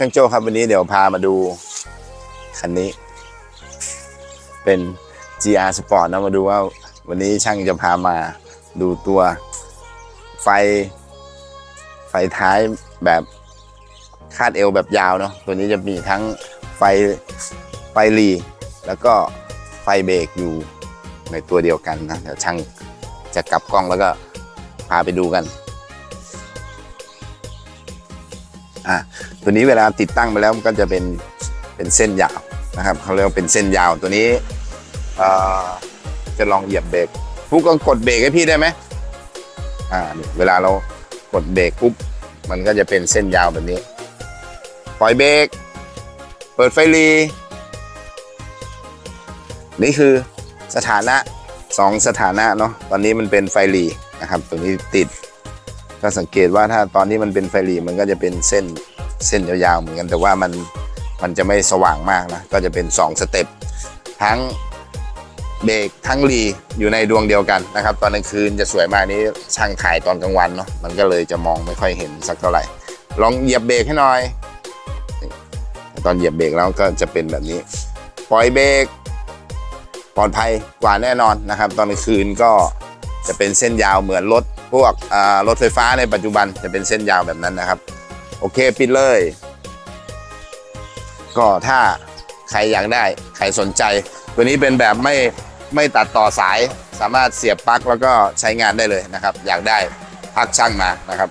ช่างโจ้ครับวันนี้เดี๋ยวพามาดูคันนี้ เป็น GR Sport นะมาดูว่าวันนี้ช่างจะพามาดูตัวไฟ ไฟท้ายแบบคาดเอวแบบยาวเนาะตัวนี้จะมีทั้งไฟไฟลี แล้วก็ไฟเบรกอยู่ในตัวเดียวกันนะเดี๋ยวช่างจะกลับกล้องแล้วก็พาไปดูกัน อะตัวนี้เวลาติดตั้งไปแล้วมันก็จะเป็นเป็นเส้นยาวนะครับเขาเรียกว่าเป็นเส้นยาวตัวนี้เอ่อจะลองเหยียบเบรกฟุกก็กดเบรกให้พี่ได้ไหมอ่านี่เวลาเรากดเบรกปุ๊บมันก็จะเป็นเส้นยาวแบบนี้ ปล่อยเบรกเปิดไฟรีนี่คือสถานะสองสถานะเนาะตอนนี้มันเป็นไฟรีนะครับ ตัวนี้ติด ก็สังเกตว่าถ้าตอนนี้มันเป็นไฟหลีมันก็จะเป็นเส้นเส้นยาวๆเหมือนกันแต่ว่ามันมันจะไม่สว่างมากนะก็จะเป็น 2 สเต็ปทั้งเบรกทั้งหลีอยู่ในดวงเดียวกันนะครับ ตอนกลางคืนจะสวยมากนี้ช่างถ่ายตอนกลางวันเนาะมันก็เลยจะมองไม่ค่อยเห็นสักเท่าไหร่ ลองเหยียบเบรกให้หน่อย ตอนเหยียบเบรกแล้วก็จะเป็นแบบนี้ ปล่อยเบรกปลอดภัยกว่าแน่นอนนะครับ ตอนกลางคืนก็จะเป็นเส้นยาวเหมือนรถ พวกรถไฟฟ้าในปัจจุบันจะเป็นเส้นยาวแบบนั้นนะครับ โอเคปิดเลย ก็ถ้าใครอยากได้ ใครสนใจ ตัวนี้เป็นแบบไม่ไม่ตัดต่อสายสามารถเสียบปลั๊กแล้วก็ใช้งานได้เลยนะครับ อยากได้พักช่างมานะครับ